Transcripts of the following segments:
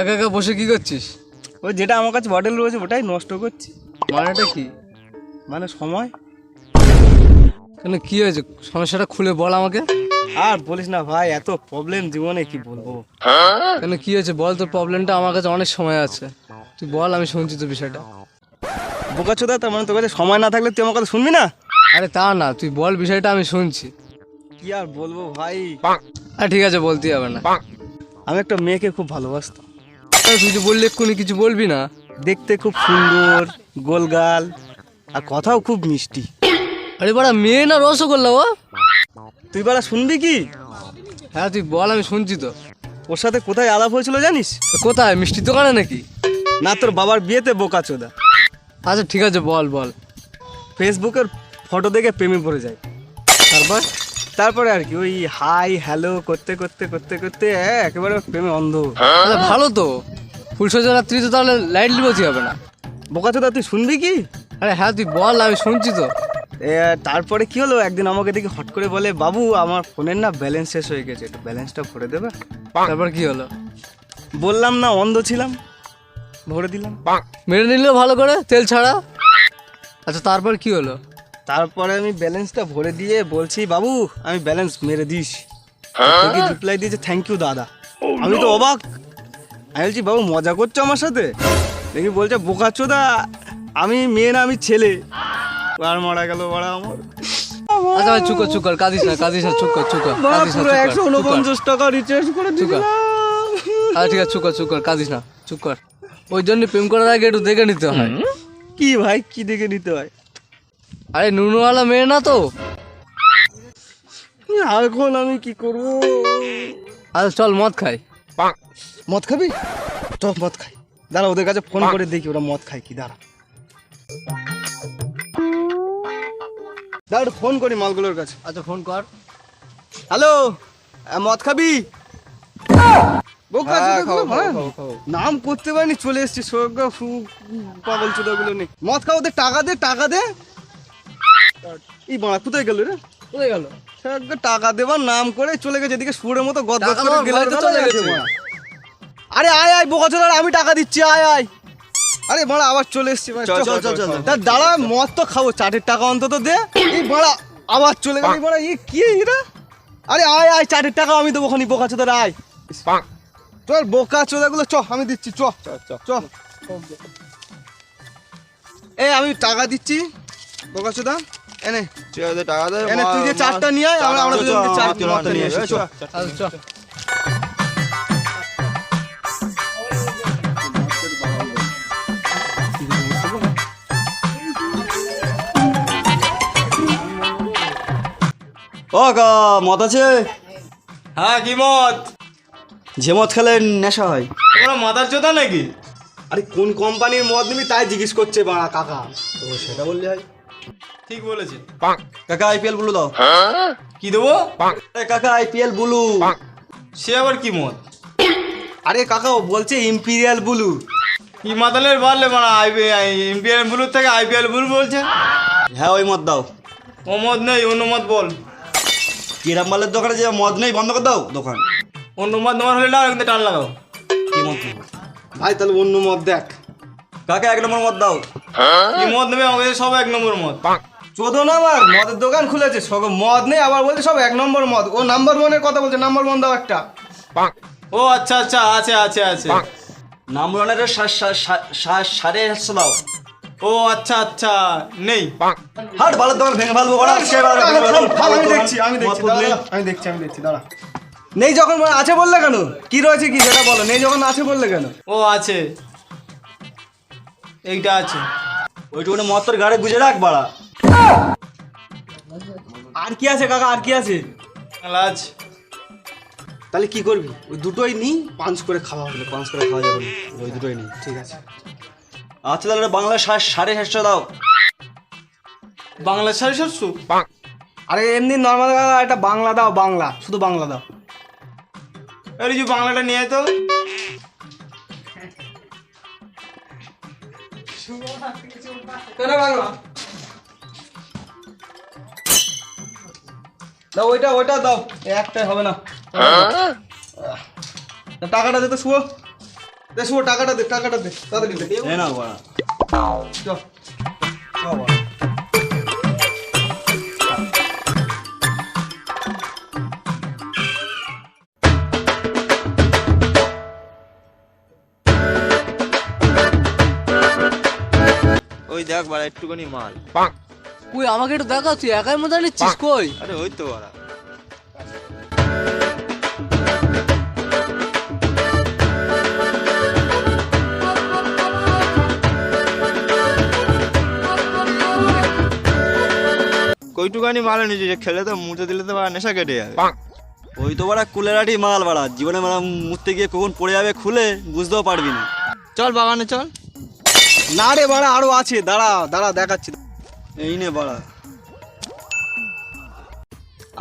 একা একা বসে কি করছিস? ওই যেটা আমার কাছে বটল রয়েছে ওটাই নষ্ট করছি। মানেটা কি? মানে সময়? কেন কি হয়েছে? সমস্যাটা খুলে বল আমাকে। আর বলিস না ভাই এত প্রবলেম জীবনে কি বলব? কেন কি হয়েছে? বল তোর প্রবলেমটা আমার কাছে অনেক সময় আছে। তুই বল আমি শুনছি তো বিষয়টা। বোকা চোদা তার মানে তোর কাছে সময় না থাকলে তুই আমার কথা শুনবি না? আরে তা না তুই বল বিষয়টা আমি শুনছি। কি আর বলব ভাই? আর ঠিক আছে বলতে হবে না। আমি একটা মেয়েকে খুব ভালোবাসতাম। তুই বললি এক্ষুনি কিছু বলবি না। দেখতে খুব সুন্দর, গোলগাল, আর কথাও খুব মিষ্টি। আরে বাড়া, মেয়ে না রসগোল্লা ও? তুই বারা শুনবি কি? হ্যাঁ তুই বল, আমি শুনছি তো। ওর সাথে কোথায় আলাপ হয়েছিল জানিস? কোথায়, মিষ্টির দোকানে নাকি? না, তোর বাবার বিয়েতে বোকা চোদা। আচ্ছা ঠিক আছে, বল বল। ফেসবুকের ফটো দেখে প্রেমে পড়ে যায়। তারপর? তারপরে আর কি ওই হাই হ্যালো করতে করতে করতে করতে একেবারে প্রেমে অন্ধ। ভালো তো। ফুলসজ্জা রাত্রি তো তাহলে লাইট লিবতি হবে না। বোকা চোদা তুই শুনবি কি? আরে হ্যাঁ তুই বল আমি শুনছি তো। তারপরে কি হলো? একদিন আমাকে দেখি হট করে বলে বাবু আমার ফোনের না ব্যালেন্স শেষ হয়ে গেছে একটু ব্যালেন্সটা ভরে দেবে? তারপর কি হলো? বললাম না অন্ধ ছিলাম ভরে দিলাম। মেরে নিলেও ভালো করে তেল ছাড়া। আচ্ছা তারপর কি হলো? তারপরে আমি ব্যালেন্সটা ভরে দিয়ে বলছি বাবু আমি ব্যালেন্স মেরে দিস। রিপ্লাই দিয়েছে থ্যাংক ইউ দাদা। আমি তো অবাক। আমি বলছি বাবু মজা করছ আমার সাথে? দেখি বলছে বোকাচ্চোদা আমি মেয়ে না আমি ছেলে। আর মারা গেল মারা আমার। আচ্ছা ভাই কাঁদিস না কাঁদিস না পুরো একশো উনপঞ্চাশ টাকা রিচার্জ করে আচ্ছা ঠিক আছে চুপ কর চুপ কর কাঁদিস না চুপ কর ওই জন্য প্রেম করার আগে একটু দেখে নিতে হয়। কি ভাই কি দেখে নিতে হয়? আরে নুনুওয়ালা মেয়ে না তো? এখন আমি কি করব? আচ্ছা চল মদ খাই। মদ খাবি? চ মদ খাই। দাঁড়া ওদের কাছে ফোন করে দেখি ওরা মদ খায় কি দাঁড়া। দাঁড়া ফোন করি মালগুলোর কাছে। আচ্ছা ফোন কর। হ্যালো? মদ খাবি? বোকা হ্যাঁ, হ্যাঁ। নাম করতে পারিনি চলে এসছি স্বর্গ পাগল চোদাগুলো নেই মদ খাও ওদের টাকা দে টাকা দে। এই বাড়া কোথায় গেল রে? কোথায় গেল? টাকা দেবার নাম করে চলে গেছে এদিকে সুরের মতো গদ টাকা করে গেলে চলে চলে গেছে। গেছে। আরে আয় আয় বোকা চোদার আমি টাকা দিচ্ছি আয় আয়। আরে বাড়া আবার চলে এসছি। তা দাঁড়া মদ তো খাব চাটের টাকা অন্তত দে। এই বাড়া আবার চলে গেল এই বাড়া এই কি এটা? আরে আয় আয় চাটের টাকা আমি দেবো খানি বোকা চোদার আয়। চল বোকা চোদাগুলো চ আমি দিচ্ছি চ চ। এ আমি টাকা দিচ্ছি বোকা চোদা এনে। ঠিক আছে টাকা দে এনে তুই যে চারটা নিয়ে আয় আমরা আমরা দুজন মিলে নিয়ে আসি চ আচ্ছা চল। ও কা মদ আছে? হ্যাঁ কি মত যে মদ খেলে নেশা হয়। তোমরা মাথার চোদা নাকি? আরে কোন কোম্পানির মদ নিবি তাই জিজ্ঞেস করছে বাড়া কাকা। তো সেটা বললে হয়। ঠিক বলেছে। কাকা আইপিএল বুলু দাও। কি দেবো? কাকা আইপিএল বুলু সে আবার কি মত? আরে কাকা বলছে ইম্পিরিয়াল ব্লু কি মাতালের বাড়লে মানে আইপিএল ব্লুর থেকে আইপিএল ব্লু বলছে? হ্যাঁ ওই মদ দাও। ও মত নেই অন্য মত বল। কিরাম মালের দোকানে যে মদ নেই বন্ধ করে দাও দোকান। অন্য মত তোমার হলে লাও কিন্তু টান লাগাও। কি মদ নেব? ভাই তাহলে অন্য মদ দেখ। কাকা এক নম্বর মদ দাও। কি মদ নেবে আমাদের সব এক নম্বর মত চোদন আমার মদের দোকান খুলেছে সব মদ নেই আবার বলছে সব এক নম্বর মদ। ও নাম্বার ওয়ানের কথা বলছে নাম্বার ওয়ান দাও একটা। ও আচ্ছা আচ্ছা আছে আছে আছে। নাম্বার ওয়ানের সাড়ে সাতশো দাও। ও আচ্ছা আচ্ছা নেই। হাট ভালো দোকান ভেঙে ফেলব আমি দেখছি আমি দেখছি আমি দেখছি আমি দেখছি দাঁড়া। নেই যখন আছে বললে কেন? কি রয়েছে কি সেটা বলো। নেই যখন আছে বললে কেন? ও আছে। এইটা আছে। ওইটুকুনে মদ তোর গাড়ি গুজে রাখ বাড়া। আর কি আছে কাকা আর কি আছে? আছে। তাহলে কি করবি? ওই দুটোই নি পাঁচ করে খাওয়া হবে পাঁচ করে খাওয়া যাবে ওই দুটোই নেই ঠিক আছে। আচ্ছা তাহলে বাংলা সাড়ে সাতশো দাও। বাংলা সাড়ে সাতশো? আরে এমনি নর্মাল কাকা একটা বাংলা দাও বাংলা শুধু বাংলা দাও। আরে যে বাংলাটা নিয়ে আয় দাও ওইটা ওইটা দাও। একটাই হবে না। টাকাটা দে তো শুয়ো। দে শুভ টাকাটা দে টাকাটা দে তাড়াতাড়ি দে। না বাড়া। চল চল বাড়া। দেখ বাড়া একটুখানি মাল। তুই আমাকে একটু দেখা তুই একাই মজা নিচ্ছিস কই? আরে ওই তো বাড়া। কইটুকানি মাল নিয়েছি খেলে তো মুতে দিলে তো বাড়া নেশা কেটে যাবে। ওই তো বাড়া কুলেরাটি মাল বাড়া জীবনে মারা মুততে গিয়ে কখন পড়ে যাবে খুলে বুঝতেও পারবি না। চল বাগানে চল। না রে বাড়া আরও আছে দাঁড়া দাঁড়া দেখাচ্ছি। এই নে বাড়া।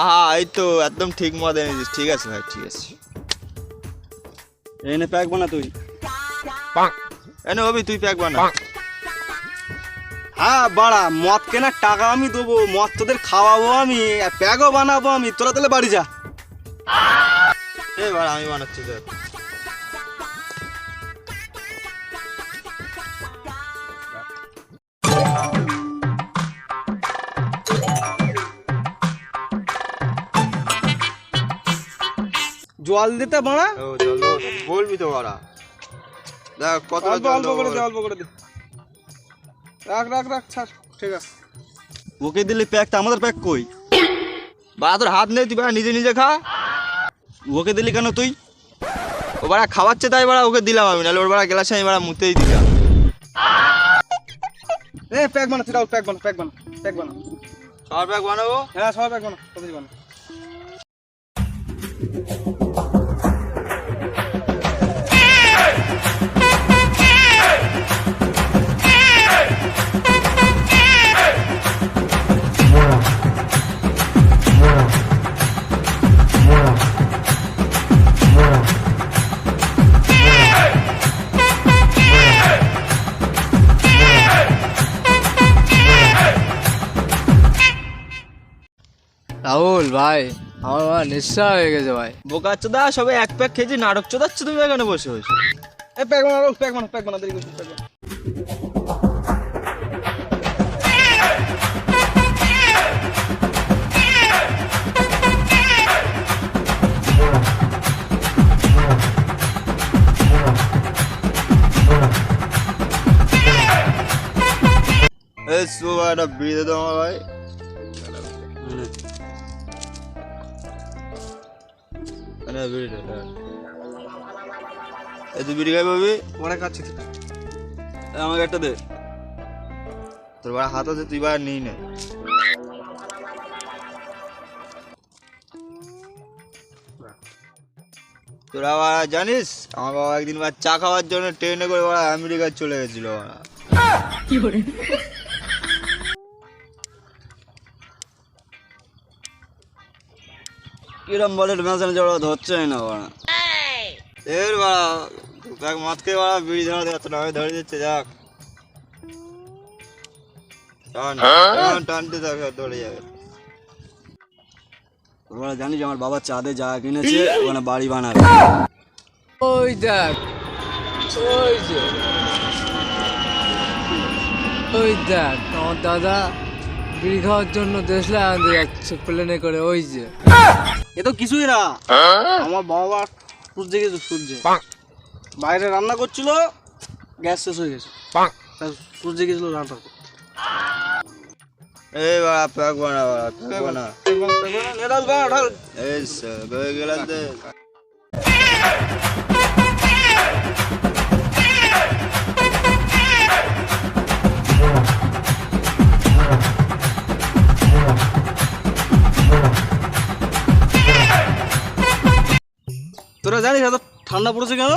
আহা এই তো একদম ঠিক মতো এনেছিস ঠিক আছে ভাই ঠিক আছে। এই নে প্যাক বানা তুই। এনে অবি তুই প্যাক বানা। হ্যাঁ বাড়া মদ কেনার টাকা আমি দেবো মদ তোদের খাওয়াবো আমি প্যাগও বানাবো আমি তোরা তাহলে বাড়ি যা। এই বাড়া আমি বানাচ্ছি দেখ। জল দিতে বাড়া। ও চলো বলবি তো বাড়া। দেখ কত অল্প অল্প করে দে অল্প করে দে। রাখ রাখ রাখ ছাড় ঠিক আছে। ওকে দিলে প্যাকটা আমাদের প্যাক কই? বাড়া তোর হাত নেই তুই বাড়া নিজে নিজে খা। ওকে দিলি কেন তুই? ও বাড়া খাওয়াচ্ছে তাই বাড়া ওকে দিলাম আমি নাহলে ওর বাড়া গেলাসে আমি বাড়া মুতেই দিতাম এ প্যাক বানা তুই প্যাক বানা প্যাক বানা প্যাক বানা। সবার প্যাক বানাবো? হ্যাঁ সবাই প্যাক বানা তাড়াতাড়ি বানা। ভাই আমার বাবা নেশা হয়ে গেছে ভাই। বোকা চোদা সবে এক প্যাক খেয়েছি নাটক চোদাচ্ছ তুমি এখানে বসে বসে। এ প্যাক দেরি এই বিড়ি ভাই। বিড়ি দে দে। এই তুই বিড়ি খাই পাবি পরে খাচ্ছি আমাকে একটা দে। তোর বাড়া হাত আছে তুই বাড়া নিই নে। তোরা বাড়া জানিস? আমার বাবা একদিন বার চা খাওয়ার জন্য ট্রেনে করে বাড়া আমেরিকা চলে গেছিল বাড়া কিরম বলে মেশানো জড়া ধরছে না বাড়া। এর বাড়া মদ খেয়ে বাড়া বিড়ি ধরা দেওয়া না ধরে দিচ্ছে যাক টান টান, টানতে থাক ধরে যাবে। তোরা জানিস আমার বাবা চাঁদে যা কিনেছে ওখানে বাড়ি বানাবে। ওই দেখ ওই যে ওই দেখ আমার দাদা বিড়ি খাওয়ার জন্য দেশলে আনতে যাচ্ছে প্লেনে করে ওই যে। এ তো কিছুই না। আমার বাবা সূর্যে গেছে সূর্যে বাইরে রান্না করছিল গ্যাস শেষ হয়ে গেছে। সূর্যে গেছিল রান্না করতে। এই বাড়া প্যাক বানা বাড়া প্যাক বানা। প্যাক বানা, প্যাক বানা, নে ঢাল, এই সব জানিস এত ঠান্ডা পড়েছে কেন?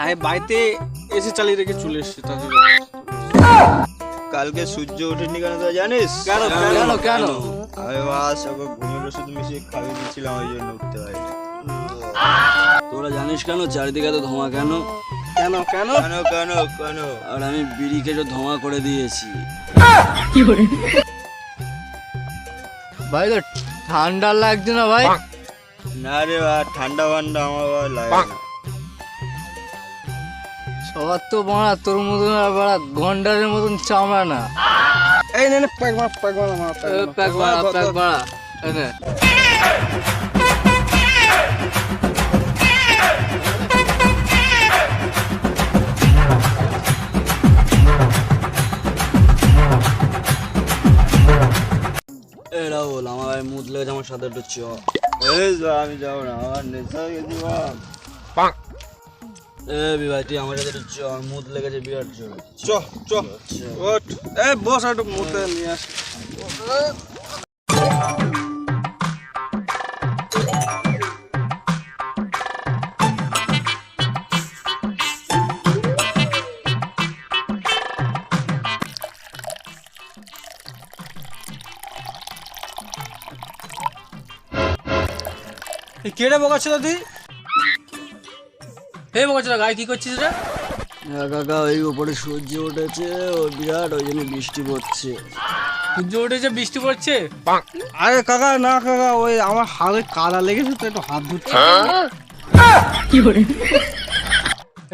আরে বাড়িতে এসি চালিয়ে রেখে চলে এসছে তার কালকে সূর্য ওঠেনি কেন তুই জানিস? কেন কেন কেন আমি বাস ওকে ঘুমের ওষুধ মিশিয়ে খাইয়ে দিচ্ছিলাম ওই জন্য উঠতে পারি তোরা জানিস কেন চারিদিকে এত ধোঁয়া কেন? কেন কেন? কেন কেন কেন? আর আমি বিড়ি খেয়ে ধোঁয়া করে দিয়েছি। ভাই তো ঠান্ডা লাগছে না ভাই? না রে বা ঠান্ডা ফান্ডা আমার লাগে না। আবার তো বাড়া তোর মতন আর বাড়া গন্ডারের মতন চামড়া না। এই নে নে প্যাক মার প্যাক মার মার এ, প্যাক বাড়া প্যাক বাড়া এনে এ রাহুল আমার মুদ লেগেছে আমার সাথে একটু চ। আমি যাব না আমার নেশা হয়ে বাপ। এ আমার একটু চ মুদ লেগেছে বিরাট জোরে চ চ এ বস একটু মুতে নিয়ে আস কেড়ে বকাচ্ছিল তুই এই বকাচ্ছিল গায়ে কি করছিস রে? হ্যাঁ কাকা ওই উপরে সূর্য উঠেছে ও বিরাট ওই জন্য বৃষ্টি পড়ছে। সূর্য উঠেছে বৃষ্টি পড়ছে? আরে কাকা না কাকা ওই আমার হাতে কাদা লেগেছে তো একটু হাত ধুচ্ছে।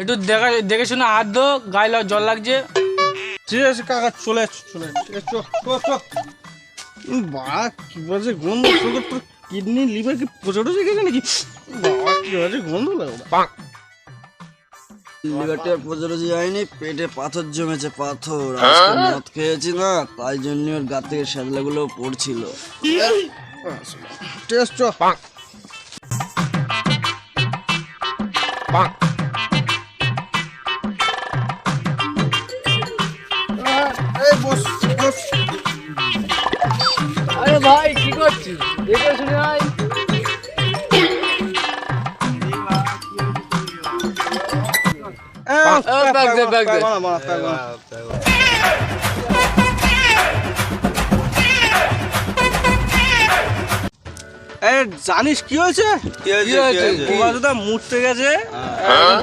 একটু দেখা দেখে শুনে হাত ধো গায়ে জল লাগছে। ঠিক আছে কাকা চলে চলে চ চ চ। উম, কি বলছে গন্ধ তোর কিডনি লিভার কি পচে টচে গেছে নাকি? গন্ধ লাগে লিভারটা যায়নি পেটে পাথর জমেছে পাথর। আজকে মদ খেয়েছি না তাই জন্য ওর গা থেকে শ্যাদলাগুলো পড়ছিল। টেস্ট back back জানিস কি হয়েছে? মুততে গেছে।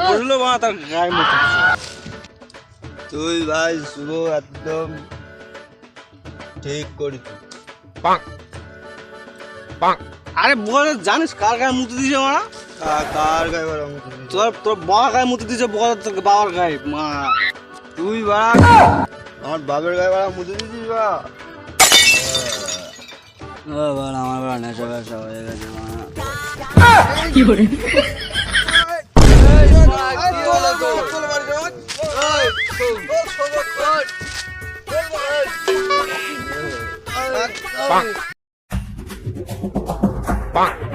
বলল মা তার গায়ে মুতে তুই ভাই শুভ একদম ঠিক করি আরে বল জানিস কার গায়ে মুতে দিয়েছে মারা কার গায়ে বড় তোর তোর বাবা গায়ে মুতে দিয়েছে বল তোর বাবার গায়ে মা তুই বাড়া আমার বাবার গায়ে বাড়া মুতে দিছিস বা আমার বড় নেশা হয়ে গেছে মা bye.